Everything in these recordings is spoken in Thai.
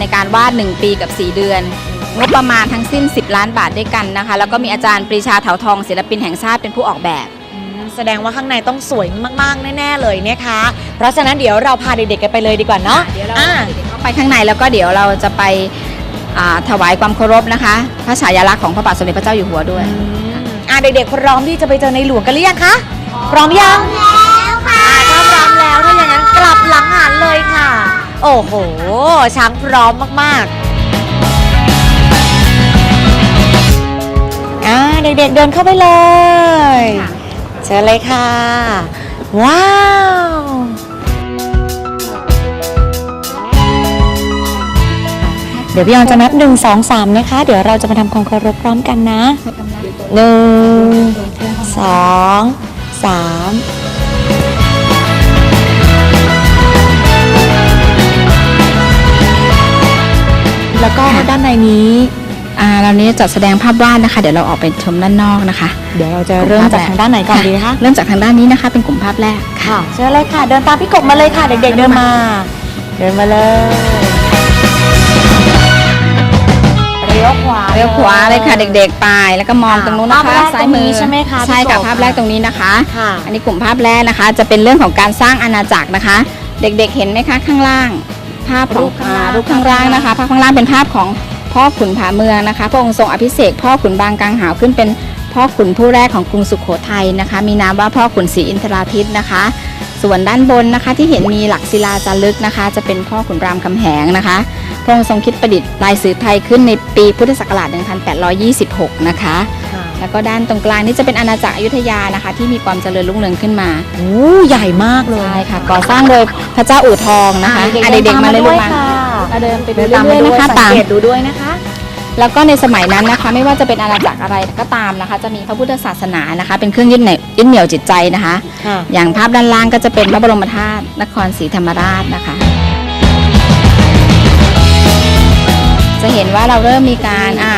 ในการวาด 1 ปีกับ 4 เดือน งบประมาณทั้งสิ้น 10 ล้านบาทด้วยกันนะคะ แล้วก็มีอาจารย์ปรีชาเถาทองศิลปินแห่งชาติเป็นผู้ออกแบบอืมแสดงว่าข้างในต้องสวยมาก ๆ แน่ ๆ เลยนะคะ เพราะฉะนั้นเดี๋ยวเราพาเด็ก ๆ กันไปเลยดีกว่าเนาะเดี๋ยวเราอ่าเข้าไปข้างในแล้วก็เดี๋ยวเราจะไปอ่าถวายความเคารพนะคะ พระฉายาลักษณ์ของพระบาทสมเด็จพระเจ้าอยู่หัวด้วย อ่าเด็ก ๆ พร้อมที่จะไปเจอในหลวงกันหรือยังคะ พร้อมยังแล้วค่ะถ้าพร้อมแล้วถ้าอย่างนั้นกลับหลังหันเลยค่ะ โอ้โห ช้างพร้อมมากๆ อ่าเด็กๆเดินเข้าไปเลย เชิญเลยค่ะ ว้าวเดี๋ยวพี่ออนจะนับหนึ่งสองสามนะคะ เดี๋ยวเราจะมาทำความเคารพพร้อมกันนะหนึ่งสองสาม ก็ด้านในนี้อ่าเรานี้จัดแสดงภาพวาดนะคะ เดี๋ยวเราออกไปชมด้านนอกนะคะ เดี๋ยวเราจะเริ่มจากทางด้านไหนก่อนดีคะ เริ่มจากทางด้านนี้นะคะ เป็นกลุ่มภาพแรกค่ะเชิญเลยค่ะ เดินตามพี่กบมาเลยค่ะ เด็กๆเดินมา เดินมาเลยเลี้ยวขวาเลี้ยวขวาเลยค่ะ เด็กๆไปแล้วก็มองตรงนู้นนะคะภาพแรกซ้ายมืตรงอนี้ใช่ไหมคะใช่พี่ค่ะกบภาพแรกตรงนี้นะคะค่ะอันนี้กลุ่มภาพแรกนะคะ จะเป็นเรื่องของการสร้างอาณาจักรนะคะ เด็กๆเห็นไหมคะข้างล่าง ภาพของรูปข้างล่างอ่รูปข้างล่างนะคะภาพข้างล่างเป็นภาพของพ่อขุนผาเมืองนะคะ พระองค์ทรงอภิเษกพ่อขุนบางกังหาวขึ้นเป็นพ่อขุนผู้แรกของกรุงสุขโขทัยนะคะ มีนามว่าพ่อขุนศรีอินทราทิตนะคะ ส่วนด้านบนนะคะที่เห็นมีหลักศิลาจารึกนะคะ จะเป็นพ่อขุนรามคำแหงนะคะ พระองค์ทรงคิดประดิษฐ์ลายสือไทยขึ้นในปีพุทธศักราช 1826 นะคะ แล้วก็ด้านตรงกลางนี่จะเป็นอาณาจักรอยุธยานะคะ ที่มีความเจริญรุ่งเรืองขึ้นมาโอ้ใหญ่มากเลยใช่ค่ะ ก่อสร้างโดยพระเจ้าอู่ทองนะคะอ่อะเด็กๆมาเลยลูกมาค่ะเราเดินไปดูเดินเรื่ตามมาอยด้ๆวยนะคะสังตามเกตดูด้วยนะคะ แล้วก็ในสมัยนั้นนะคะ ไม่ว่าจะเป็นอาณาจักรอะไรก็ตามนะคะ จะมีพระพุทธศาสนานะคะ เป็นเครื่องยึดเหนี่ยวยึดเหนี่ยวจิตใจนะคะค่ะอย่างภาพด้านล่างก็จะเป็นพระบรมธาตุนครศรีธรรมราชนะคะจะเห็นว่าเราเริ่มมีการอ่า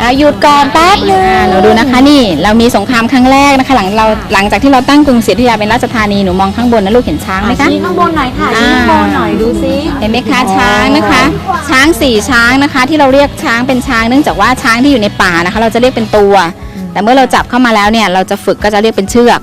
อะหยุดก่อนแป๊บนึงอ่าหนูดูนะคะนี่เรามีสงครามครั้งแรกนะคะ หลังเราหลังจากที่เราตั้งกรุงศรีอยุธยาเป็นราชธานีหนูมองข้างบนนะลูกเห็นช้างไหมคะชี้ข้างบนหน่อยค่ะชี้ข้างบนหน่อยดูซิเห็นไหมคะช้างนะคะ ช้างสี่ช้างนะคะ ที่เราเรียกช้างเป็นช้างเนื่องจากว่าช้างที่อยู่ในป่านะคะ เราจะเรียกเป็นตัว แต่เมื่อเราจับเข้ามาแล้วเนี่ยเราจะฝึกก็จะเรียกเป็นเชือก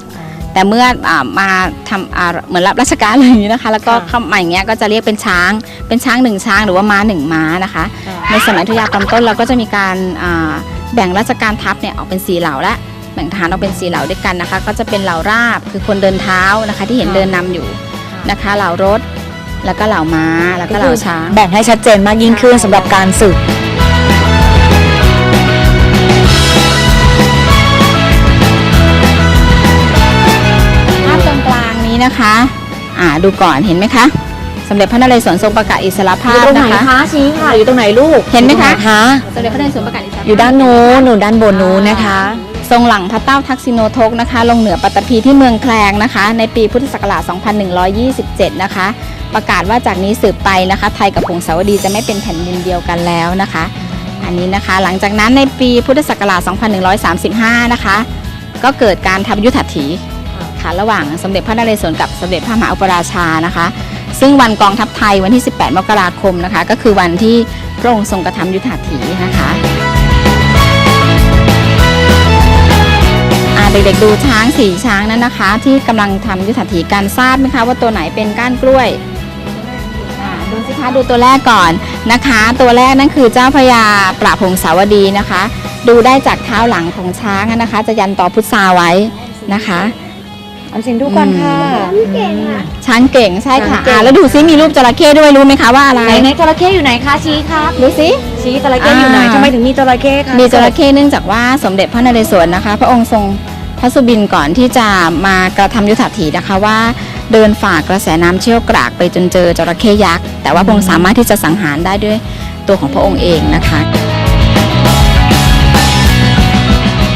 แต่เมื่ออามาทำอ่าเหมือนรับราชการอะไรอย่างนี้นะคะ แล้วก็เข้ามาอย่างเงี้ยก็จะเรียกเป็นช้าง เป็นช้างหนึ่งช้างหรือว่าม้าหนึ่งม้านะคะ ในสมัยอยุธยาตอนต้นเราก็จะมีการอ่าแบ่งราชการทัพเนี่ยออกเป็นสีเหล่าและแบ่งทหารออกเป็นสีเหล่าด้วยกันนะคะ ก็จะเป็นเหล่าราบคือคนเดินเท้านะคะ ที่เห็นเดินนำอยู่นะคะ เหล่ารถ แล้วก็เหล่าม้าแล้วก็เหล่าช้าง แบ่งให้ชัดเจนมากยิ่งขึ้นสำหรับการสืบ นี้นะคะ อ่าดูก่อนเห็นไหมคะสมเด็จพระนเรศวรทรงประกาศอิสรอภายู่พตรงไหนนะคะ คะชี้ค่ะ อยู่ตรงไหนลูกเห็นไหมคะอยู่ตรงคะสมเด็จพระนเรศวรประกาศอิสรภาพอยู่ด้านโน้นหนูด้านบนนู้นนะคะ ทรงหลังพระเต้าทักษิโนทกนะคะ ลงเหนือปัตตภีที่เมืองแคลงนะคะ ในปีพุทธศักราช 2127 นะคะ ประกาศว่าจากนี้สืบไปนะคะ ไทยกับผงสาวดีจะไม่เป็นแผ่นดินเดียวกันแล้วนะคะ อันนี้นะคะ หลังจากนั้นในปีพุทธศักราช 2135 นะคะ ก็เกิดการทำยุทธหั คะ ระหว่างสมเด็จพระนเรศวรกับสมเด็จพระมหาอุปราชานะคะ ซึ่งวันกองทัพไทยวันที่ 18 มกราคมนะคะ ก็คือวันที่พระองค์ทรงกระทำยุทธหัตถีนะคะเด็กๆดูช้างสี่ช้างนั้นนะคะ ที่กำลังทำยุทธถีการทราบไหมคะว่าตัวไหนเป็นก้านกล้วยดูสิคะดูตัวแรกก่อนนะคะ ตัวแรกนั่นคือเจ้าพระยาปราพงศาวดีนะคะ ดูได้จากเท้าหลังของช้างนะคะ จะยันต่อพุทราไว้นะคะ ออมสินดูก่อนค่ะช้างเก่งใช่ค่ะช้างเก่งอ่าแล้วดูซิมีรูปจระเข้ด้วยรู้ไหมคะว่าอะไรไหนไหนจระเข้อยู่ไหนคะชี้ครับดูซิชี้จระเข้อยู่ไหนอ่าทำไมถึงมีจระเข้คะมีจระเข้เนื่องจากว่าสมเด็จพระนเรศวรนะคะ พระองค์ทรงพระสุบินก่อนที่จะมากระทำยุทธหัตถีนะคะว่าเดินฝ่ากระแสน้ำเชี่ยวกรากไปจนเจอจระเข้ยักษ์แต่ว่าพระองค์สามารถที่จะสังหารได้ด้วยตัวของพระองค์เองนะคะ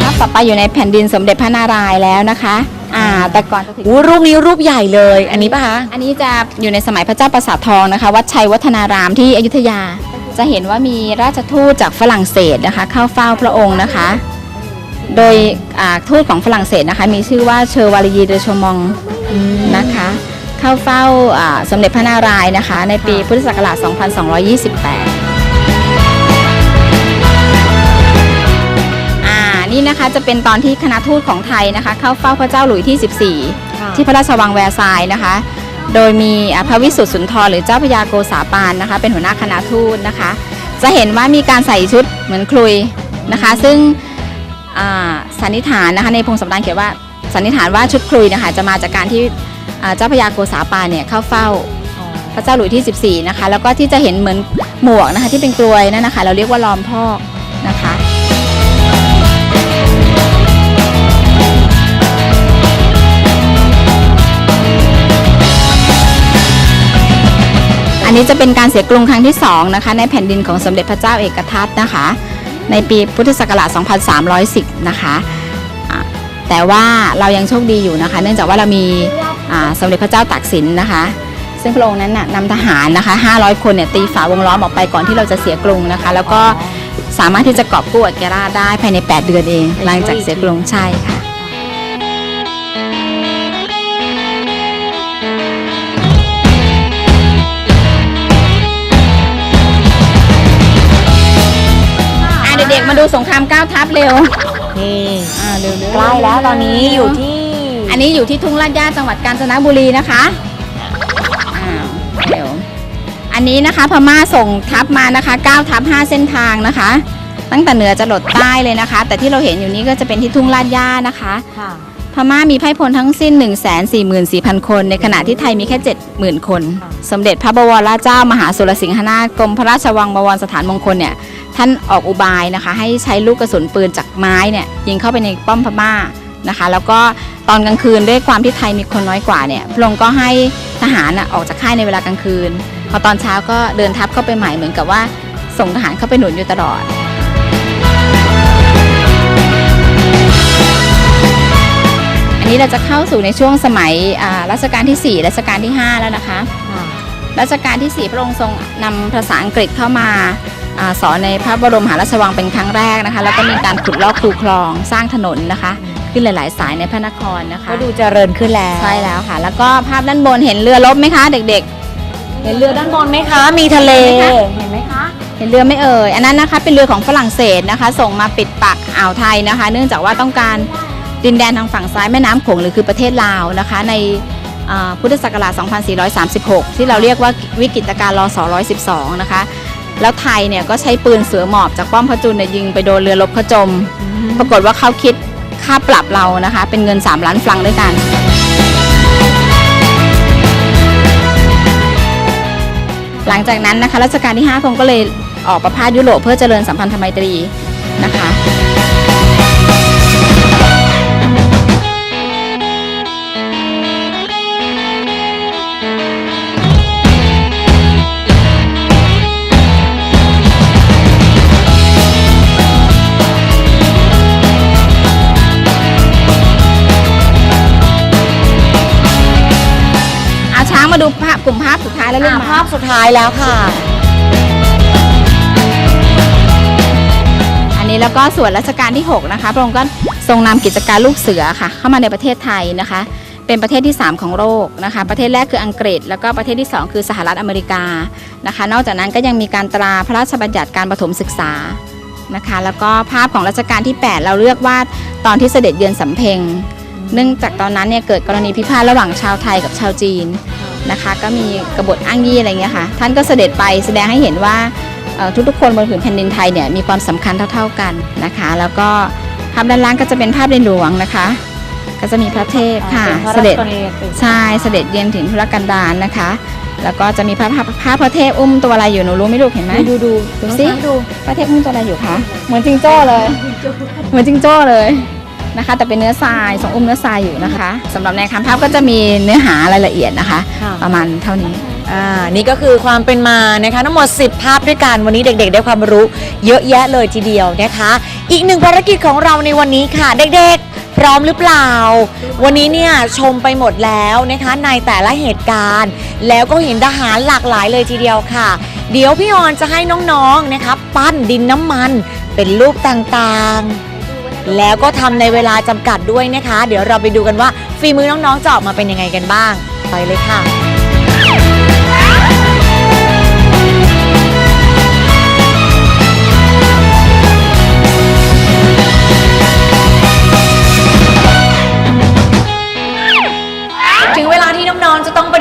ภาพต่อไปอยู่ในแผ่นดินสมเด็จพระนารายณ์แล้วนะคะ อ่า แต่ก่อนจะถึงอู้รูปนี้รูปใหญ่เลย อันนี้ปะคะ อันนี้จะอยู่ในสมัยพระเจ้าประสาททองนะคะ วัดชัยวัฒนารามที่อยุธยา จะเห็นว่ามีราชทูตจากฝรั่งเศสนะคะ เข้าเฝ้าพระองค์นะคะ โดยอ่าทูตของฝรั่งเศสนะคะ มีชื่อว่าเชอร์วาลีเดอชมองนะคะเข้าเข้าเฝ้าอ่าสมเด็จพระนารายณ์นะคะ ในปีพุทธศักราช 2228 นี่นะคะจะเป็นตอนที่คณะทูตของไทยนะคะ เข้าเฝ้าพระเจ้าหลุยที่ 14 ที่พระราชวังแวร์ซายน์นะคะ โดยมีอ่าพระวิสุทธิสุนทรหรือเจ้าพระยาโกษาปานนะคะ เป็นหัวหน้าคณะทูตนะคะ จะเห็นว่ามีการใส่ชุดเหมือนคลุยนะคะ ซึ่งอ่าสันนิษฐานนะคะในพงศาวดารเขียนว่าสันนิษฐานว่าชุดคลุยนะคะจะมาจากการที่อ่าเจ้าพระยาโกษาปานเนี่ยเข้าเฝ้าพระเจ้าหลุยที่ 14 นะคะ แล้วก็ที่จะเห็นเหมือนหมวกนะคะที่เป็นกลวยนั่นนะคะ เราเรียกว่าล้อมพอกนะคะ อันนี้จะเป็นการเสียกรุงครั้งที่2นะคะในแผ่นดินของสมเด็จพระเจ้าเอกทัตนะคะ ในปีพุทธศักราช 2310 นะคะะแต่ว่าเรายังโชคดีอยู่นะคะ เนื่องจากว่าเรามีสมเด็จพระเจ้าตากสินนะคะ ซึ่งพระองค์นั้นน่ะนำทหารนะคะ 500 คนเนี่ยตีฝาวงล้อมออกไปก่อนที่เราจะเสียกรุงนะคะ แล้วก็สามารถที่จะกอบกู้อักเกราได้ภายใน 8 เดือนเอง หลังจากเสียกรุงใช่ค่ะ ด็กๆมาดูสงครามก้าวทัพเร็วนี่อ่าเร็วๆใกล้แล้วตอนนี้อยู่ที่ อันนี้อยู่ที่ทุ่งลาดย่าจังหวัดกาญจนบุรีนะคะอ้าวเร็วอันนี้นะคะพม่าส่งทัพมานะคะ9ทัพ5เส้นทางนะคะ ตั้งแต่เหนือจะหลดใต้เลยนะคะ แต่ที่เราเห็นอยู่นี้ก็จะเป็นที่ทุ่งลาดย่านะคะค่ะพ ม่ามีไพร่พลทั้งสิ้น 1 4 4 4 0 0 คน ในขณะที่ไทยมีแค่ 70,000 คนค่ะสมเด็จพระบวรราชเจ้ามหาสุรสิงหนาถกรมพระราชวังบวรสถานมงคลเนี่ยท่านออกอุบายนะคะให้ใช้ลูกกระสุนปืนจากไม้เนี่ยยิงเข้าไปในป้อมพม่านะคะ แล้วก็ตอนกลางคืนด้วยความที่ไทยมีคนน้อยกว่าเนี่ยพระองค์ก็ให้ทหารน่ะออกจากค่ายในเวลากลางคืน พอตอนเช้าก็เดินทัพเข้าไปใหม่เหมือนกับว่าส่งทหารเข้าไปหนุนอยู่ตลอด นนี้เราจะเข้าสู่ในช่วงสมัยอ่ารัชกาลที่ 4 รัชกาลที่ 5 แล้วนะคะค่ะรัชกาลที่ 4 พระองค์ทรงนำภาษาอังกฤษเข้ามาอาสอนในพระบรมมหาราชวังเป็นครั้งแรกนะคะ แล้วก็มีการขุดลอกคูคลองสร้างถนนนะคะ ขึ้นหลาย ๆ สายในพระนครนะคะก็ดูเจริญขึ้นแล้ว ใช่แล้วค่ะ แล้วก็ภาพด้านบนเห็นเรือรบไหมคะ เด็กเห็นเรือด้านบนไหมคะ มีทะเล เห็นไหมคะๆเห็นเรือไหม่เอ่ย อันนั้นนะคะเป็นเรือของฝรั่งเศสนะคะ ส่งมาปิดปากอ่าวไทยนะคะ เนื่องจากว่าต้องการ ดินแดนทางฝั่งซ้ายแม่น้ำโขงหรือคือประเทศลาวนะคะ ในพุทธศักราช 2436 ที่เราเรียกว่าวิกฤตการณ์รศ112 นะคะ แล้วไทยเนี่ยก็ใช้ปืนเสือหมอบจากป้อมพระจุลเนี่ยยิงไปโดนเรือรบเขาจม ปรากฏว่าเขาคิดค่าปรับเรานะคะ เป็นเงิน 3 ล้านฟรังด้วยกันหลังจากนั้นนะคะรัชกาลที่5พระองค์ก็เลยออกประพาสยุโรปเพื่อเจริญสัมพันธไมตรีนะคะ มาดูภาพกลุ่มภาพสุดท้ายแล้วลูกอะมาภาพสุดท้ายแล้วค่ะ อันนี้แล้วก็ส่วนรัชกาลที่ 6 นะคะ พระองค์ก็ทรงนำกิจการลูกเสือค่ะ เข้ามาในประเทศไทยนะคะ เป็นประเทศที่ 3 ของโลกนะคะ ประเทศแรกคืออังกฤษ แล้วก็ประเทศที่ 2 คือสหรัฐอเมริกานะคะ นอกจากนั้นก็ยังมีการตราพระราชบัญญัติการประถมศึกษานะคะ แล้วก็ภาพของรัชกาลที่ 8 เราเลือกวาดตอนที่เสด็จเยือนสำเพ็ง เนื่องจากตอนนั้นเนี่ยเกิดกรณีพิพาทระหว่างชาวไทยกับชาวจีน นะคะ ก็มีกบฏอ้างยี่อะไรเงี้ยค่ะ ท่านก็เสด็จไปแสดงให้เห็นว่าเอ่อทุกๆคนบนผืนแผ่นดินไทยเนี่ยมีความสำคัญเท่า ๆกันนะคะ แล้วก็ภาพด้านล่างก็จะเป็นภาพในหลวงนะคะ ก็จะมีพระเทพค่ะเป็นพระเสราชด็จกรณียกิจใช่เสด็จเยือนถึงธุรกันดารนะคะ แล้วก็จะมีพระภาพภาพพระเทพอุ้มตัวอะไรอยู่หนูรู้ไหมลูกเห็นไหมดูดูดูสิพระเทพอุ้มตัวอะไรอยู่คะเหมือนจิงโจ้เลย เหมือนจิงโจ้เลย นะคะ แต่เป็นเนื้อทรายทรงอุ้มเนื้อทรายอยู่นะคะสำหรับในคำภาพก็จะมีเนื้อหารายละเอียดนะคะ ค่ะ ประมาณเท่านี้ อ่านี่ก็คือความเป็นมานะคะทั้งหมด 10 ภาพด้วยกันวันนี้เด็ก ๆ ได้ความรู้เยอะแยะเลยทีเดียวนะคะ อีกหนึ่งภารกิจของเราในวันนี้ค่ะ เด็กๆ พร้อมหรือเปล่า วันนี้เนี่ยชมไปหมดแล้วนะคะในแต่ละเหตุการณ์ แล้วก็เห็นทหารหลากหลายเลยทีเดียวค่ะ เดี๋ยวพี่ออนจะให้น้องๆนะคะ ปั้นดินน้ำมัน เป็นรูปต่างๆ แล้วก็ทำในเวลาจำกัดด้วยนะคะ เดี๋ยวเราไปดูกันว่าฝีมือน้องๆจะออกมาเป็นยังไงกันบ้าง ไปเลยค่ะ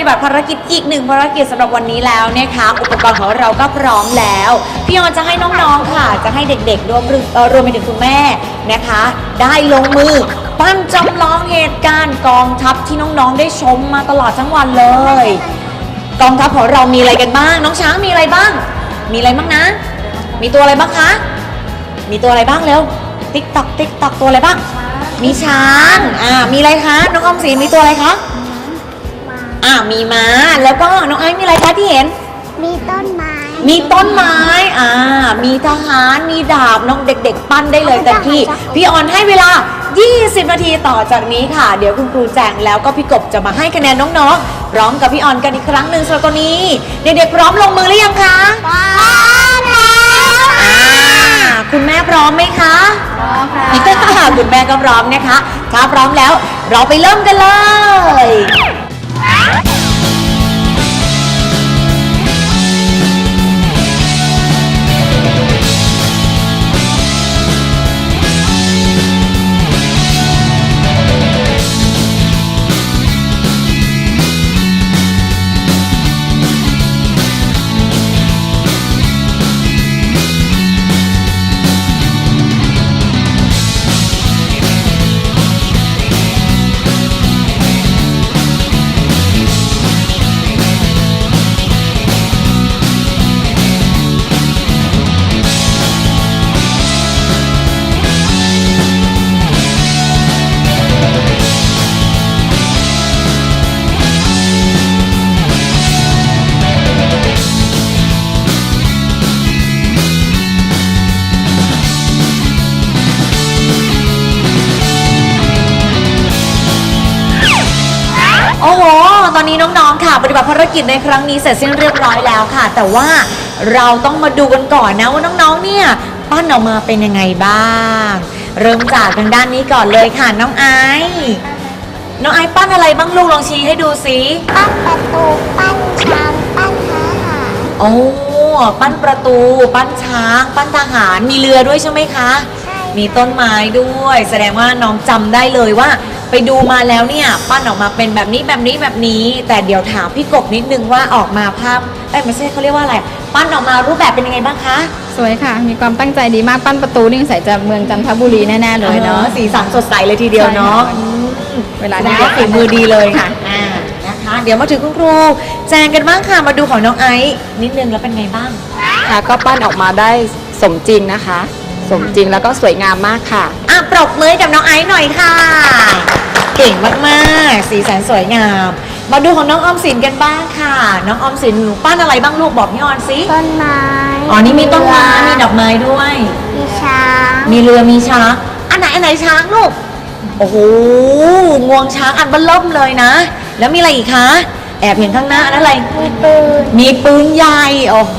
ฏิบัติภารกิจอีกหนึ่งภารกิจสำหรับวันนี้แล้วนะคะอุปกรณ์ของเราก็พร้อมแล้ว พี่ออนจะให้น้องๆค่ะ จะให้เด็กๆรวมถึงเอ่อรวมไปถึงคุณแม่นะคะ ได้ลงมือปั้นจำลองเหตุการณ์กองทัพที่น้องๆได้ชมมาตลอดทั้งวันเลย กองทัพของเรามีอะไรกันบ้าง น้องช้างมีอะไรบ้าง มีอะไรบ้างนะ มีตัวอะไรบ้างคะ มีตัวอะไรบ้างเร็ว ติ๊กตอกติ๊กตอกตัวอะไรบ้าง มีช้าง อ่า มีอะไรคะ น้องออมสินมีตัวอะไรคะ อ่ามีม้าแล้วก็น้องไอซ์มีอะไรคะที่เห็น มีต้นไม้ มีต้นไม้อ่ามีทหารมีดาบน้องเด็ก ๆ ปั้นได้เลยเต็มที่พี่ออนให้เวลา 20 นาทีต่อจากนี้ค่ะ เดี๋ยวคุณครูแจงแล้วก็พี่กบจะมาให้คะแนนน้องๆพร้อมกับพี่ออนกันอีกครั้งหนึ่งสำหรับตัวนี้ เด็กๆพร้อมลงมือหรือยังคะพร้อมแล้วอ่าคุณแม่พร้อมไหมคะพร้อมค่ะคุณแม่ก็พร้อมนะคะถ้าพร้อมแล้ว เราไปเริ่มกันเลย โองๆค่ะปฏิบัติภารกิจในครั้งนี้เสร็จสิ้นเรียบร้อยแล้วค่ะ แต่ว่าเราต้องมาดูกันก่อนนะว่าน้องๆ เนี่ยปั้นออกมาเป็นยังไงบ้าง เริ่มจากทางด้านนี้ก่อนเลยค่ะน้องไอซ์น้องไอซ์ปั้นอะไรบ้างลูกลองชี้ให้ดูสิปั้นประตูปั้นช้างปั้นทหารโอ้ปั้นประตู ปั้นช้าง ปั้นทหารมีเรือด้วยใช่ไหมคะใช่ มีต้นไม้ด้วย แสดงว่าน้องจำได้เลยว่า ไปดูมาแล้วเนี่ยปั้นออกมาเป็นแบบนี้แบบนี้แบบนี้ แต่เดี๋ยวถามพี่กบนิดนึงว่าออกมาภาพเอ้ยไม่ใช่เขาเรียกว่าอะไร ปั้นออกมารูปแบบเป็นยังไงบ้างคะสวยค่ะ มีความตั้งใจดีมากปั้นประตูนี่ใส่จะเมืองจันทบุรีแน่ๆเลยเนาะสีสันสดใสเลยทีเดียวเนาะใช่ค่ะอืมเวลาแสดที่งว่าฝีมือดีเลยค่ะอ่านะคะ เดี๋ยวมาถึงคุณครูแจงกันบ้างค่ะมาดูของน้องไอซ์นิดนึงแล้วเป็นไงบ้าง ค่ะก็ปั้นออกมาได้สมจริงนะคะ สมจริงแล้วก็สวยงามมากค่ะ อะปรบมือให้กับน้องไอซ์หน่อยค่ะ เก่งมากๆ สีสันสวยงาม มาดูของน้องออมสินกันบ้างค่ะ น้องออมสินหนูปั้นอะไรบ้างลูกบอกพี่ออนสิต้นไม้อ๋อนี่มีต้นไม้มีดอกไม้ด้วย มีช้างมีเรือมีช้างอันไหนอันไหนช้างลูกโอ้โหงวงช้างอันเบันเริ่มเลยนะ แล้วมีอะไรอีกคะ แอบเห็นข้างหน้าอันนั้นอะไร มีปืนมีปืนใหญ่โอ้โห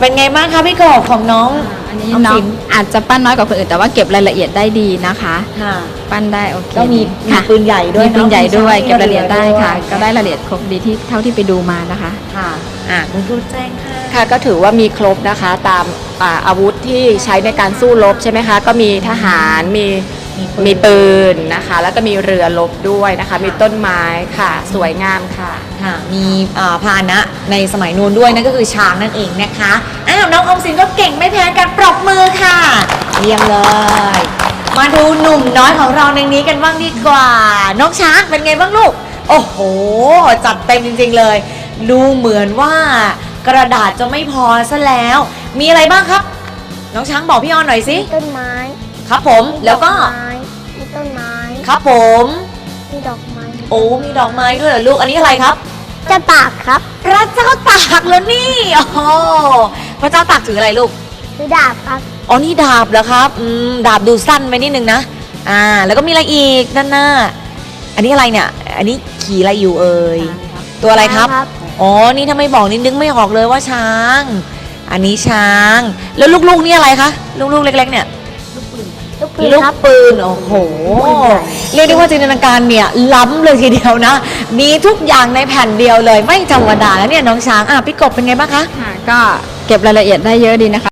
เป็นไงบ้างคะพี่กบของน้องอันนี้ออมน้อสิงนอาจจะปั้นน้อยกว่าคนอื่นแต่ว่าเก็บรายละเอียดได้ดีนะคะ ค่ะ ปั้นได้โอเคก็มีมีค่ะปืนใหญ่ด้วยมีปืนใหญ่ด้วยเนอะเก็บรายละเอียดได้ค่ะมีเรือด้วยก็ได้รายละเอียดครบดีที่เท่าที่ไปดูมานะคะ ค่ะอะคุณครูแจ้งค่ะ ค่ะก็ถือว่ามีครบนะคะตามอ่าอาวุธที่ใช้ในการสู้รบใช่ไหมคะ ก็มีทหารมี มีปืนมีปืนนะคะ แล้วก็มีเรือรบด้วยนะคะ มีต้นไม้ค่ะ สวยงามค่ะ ค่ะมีอ่าพาหนะในสมัยนู้นด้วยนั่นก็คือช้างนั่นเองนะคะอ้าวน้องออมสินก็เก่งไม่แพ้กันปรบมือค่ะเยี่ยมเลย มาดูหนุ่มน้อยของเราในนี้กันบ้างดีกว่า น้องช้างเป็นไงบ้างลูก โอ้โห จัดเต็มจริงๆเลย ดูเหมือนว่ากระดาษจะไม่พอซะแล้ว มีอะไรบ้างครับ น้องช้างบอกพี่ออนหน่อยสิมีต้นไม้ ครับผมแล้วก็มีต้นไม้ครับผม มีดอกไม้โอ้มีดอกไม้ด้วยเหรอลูกอันนี้อะไรครับจะปากครับ พระเจ้าตากแล้วนี่โอ้โหพระเจ้าตากถืออะไรลูกคือดาบครับอ๋อนี่ดาบเหรอครับอืมดาบดูสั้นไปนิดนึงนะอ่า แล้วก็มีอะไรอีกด้านหน้า อันนี้อะไรเนี่ย อันนี้ขี่อะไรอยู่เอ่ยตัวอะไรครับครับอ๋อนี่ถ้าไม่บอกนี่นึกไม่ออกเลยว่าช้าง อันนี้ช้าง แล้วลูกๆนี่อะไรคะลูกๆเล็ก ๆ เนี่ย ลูกปืนลูกครับ ปืน โอ้โหเรียกได้ว่าจินตนาการเนี่ยล้ำเลยทีเดียวนะ มีทุกอย่างในแผ่นเดียวเลย ไม่ธรรมดาแล้วเนี่ยน้องช้าง อะพี่กบเป็นไงบ้างคะ ค่ะก็เก็บรายละเอียดได้เยอะดีนะคะ